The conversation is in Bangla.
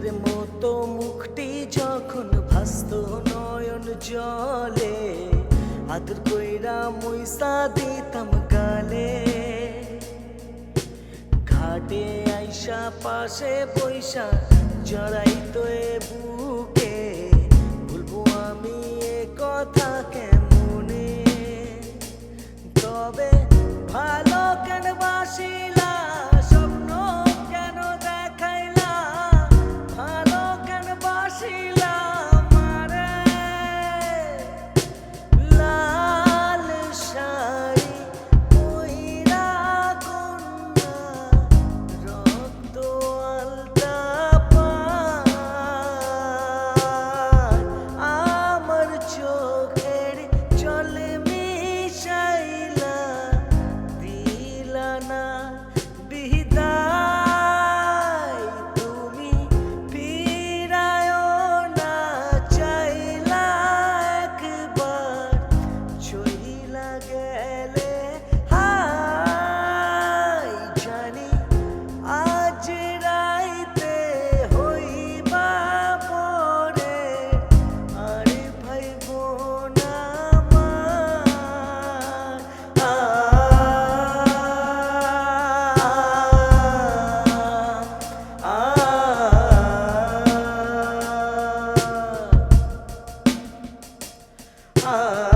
ফুলের মতো মুখটি যখন ভাস্ত নয়ন জলে, আদর কইরা মুইসা দিতাম গালে। ঘাটে আইসা পাশে পয়সা জড়াইতো বুকে ফেলে হাই জানি আজ রাইতে হইবা পরে আরে ভাই বোন Ah